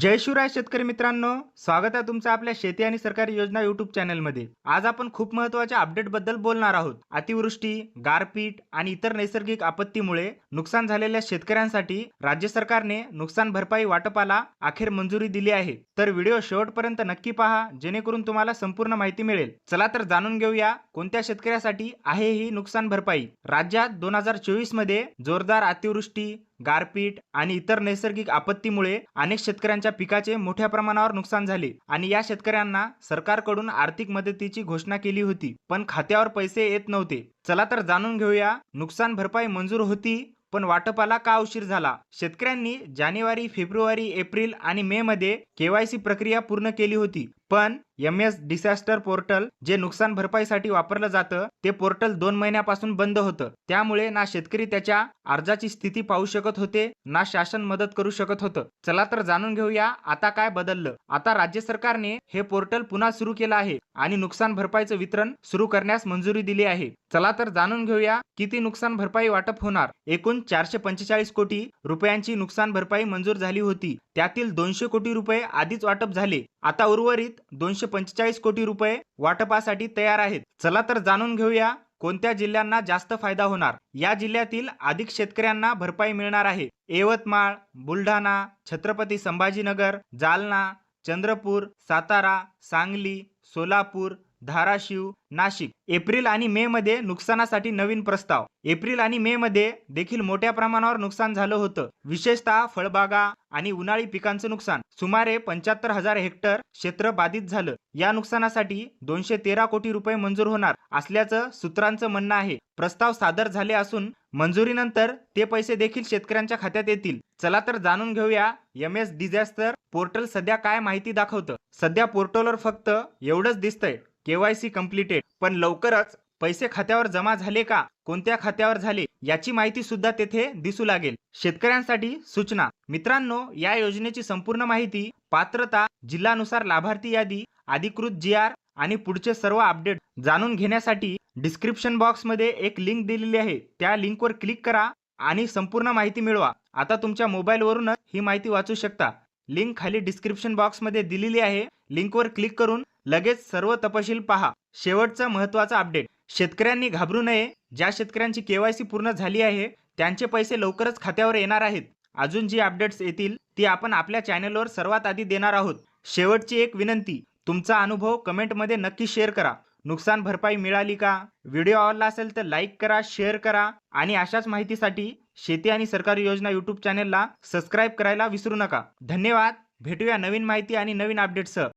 जय शिवराय शेतकरी मित्रांनो स्वागत आहे तुमचं आपल्या शेती आणि सरकारी योजना युट्यूब चॅनलमध्ये आज आपण खूप महत्त्वाच्या अपडेटबद्दल बोलणार आहोत. अतिवृष्टी गारपीट आणि इतर नैसर्गिक आपत्तीमुळे नुकसान झालेल्या शेतकऱ्यांसाठी राज्य सरकारने नुकसान भरपाई वाटपाला अखेर मंजुरी दिली आहे. तर व्हिडिओ शेवटपर्यंत नक्की पहा जेणेकरून तुम्हाला संपूर्ण माहिती मिळेल. चला तर जाणून घेऊया कोणत्या शेतकऱ्यासाठी आहे ही नुकसान भरपाई? राज्यात दोन हजार चोवीसमध्ये जोरदार अतिवृष्टी गारपीट आणि इतर नैसर्गिक आपत्तीमुळे अनेक शेतकऱ्यांच्या पिकाचे मोठ्या प्रमाणावर नुकसान झाले आणि या शेतकऱ्यांना सरकारकडून आर्थिक मदतीची घोषणा केली होती पण खात्यावर पैसे येत नव्हते. चला तर जाणून घेऊया नुकसान भरपाई मंजूर होती पण वाटपाला का उशीर झाला? शेतकऱ्यांनी जानेवारी फेब्रुवारी एप्रिल आणि मे मध्ये केवायसी प्रक्रिया पूर्ण केली होती पण एम एस डिसॅस्टर पोर्टल जे नुकसान भरपाईसाठी वापरलं जातं ते पोर्टल दोन महिन्यापासून बंद होतं. त्यामुळे ना शेतकरी त्याच्या अर्जाची स्थिती पाहू शकत होते ना शासन मदत करू शकत होतं. चला तर जाणून घेऊया आता काय बदललं. आता राज्य सरकारने हे पोर्टल पुन्हा सुरू केलं आहे आणि नुकसान भरपाईचं वितरण सुरू करण्यास मंजुरी दिली आहे. चला तर जाणून घेऊया किती नुकसान भरपाई वाटप होणार. एकूण चारशे पंचेचाळीस कोटी रुपयांची नुकसान भरपाई मंजूर झाली होती. त्यातील दोनशे कोटी रुपये आधीच वाटप झाले. आता उर्वरित दोनशे पंचेचाळीस कोटी रुपये वाटपासाठी तयार आहेत. चला तर जाणून घेऊया कोणत्या जिल्ह्यांना जास्त फायदा होणार. या जिल्ह्यातील अधिक शेतकऱ्यांना भरपाई मिळणार आहे. यवतमाळ बुलढाणा छत्रपती संभाजीनगर जालना चंद्रपूर सातारा सांगली सोलापूर धाराशिव नाशिक. एप्रिल आणि मे मध्ये नुकसानासाठी नवीन प्रस्ताव. एप्रिल आणि मे मध्ये देखील मोठ्या प्रमाणावर नुकसान झालं होतं. विशेषतः फळबागा आणि उन्हाळी पिकांचं नुकसान. सुमारे पंच्याहत्तर हजार हेक्टर क्षेत्र बाधित झालं. या नुकसानासाठी दोनशे तेरा कोटी रुपये मंजूर होणार असल्याचं सूत्रांचं म्हणणं आहे. प्रस्ताव सादर झाले असून मंजुरीनंतर ते पैसे देखील शेतकऱ्यांच्या खात्यात येतील. चला तर जाणून घेऊया एम एस डिझास्टर पोर्टल सध्या काय माहिती दाखवतं. सध्या पोर्टलवर फक्त एवढंच दिसतंय. केवायसी कम्प्लिटेड पण लवकरच पैसे खात्यावर जमा झाले का? कोणत्या खात्यावर झाले? याची माहिती सुद्धा तेथे दिसू लागेल. शेतकऱ्यांसाठी सूचना. मित्रांनो या योजनेची संपूर्ण माहिती पात्रता जिल्हानुसार लाभार्थी यादी अधिकृत जी आर आणि पुढचे सर्व अपडेट जाणून घेण्यासाठी डिस्क्रिप्शन बॉक्समध्ये एक लिंक दिलेली आहे. त्या लिंकवर क्लिक करा आणि संपूर्ण माहिती मिळवा. आता तुमच्या मोबाईलवरूनच ही माहिती वाचू शकता. लिंक खाली डिस्क्रिप्शन बॉक्समध्ये दिलेली आहे. लिंकवर क्लिक करून लगेच सर्व तपशील पहा. शेवटचा महत्त्वाचा अपडेट शेतकऱ्यांनी घाबरू नये. ज्या शेतकऱ्यांची केवायसी पूर्ण झाली आहे त्यांचे पैसे लवकरच खात्यावर येणार आहेत. अजून जी अपडेट्स येतील ती आपण आपल्या चॅनलवर सर्वात आधी देणार आहोत. शेवटची एक विनंती तुमचा अनुभव कमेंटमध्ये नक्की शेअर करा. नुकसान भरपाई मिळाली का? व्हिडिओ आवडला असेल तर लाईक करा शेअर करा आणि अशाच माहितीसाठी शेती आणि सरकारी योजना यूट्यूब चॅनेलला सबस्क्राईब करायला विसरू नका. धन्यवाद. भेटूया नवीन माहिती आणि नवीन अपडेटसह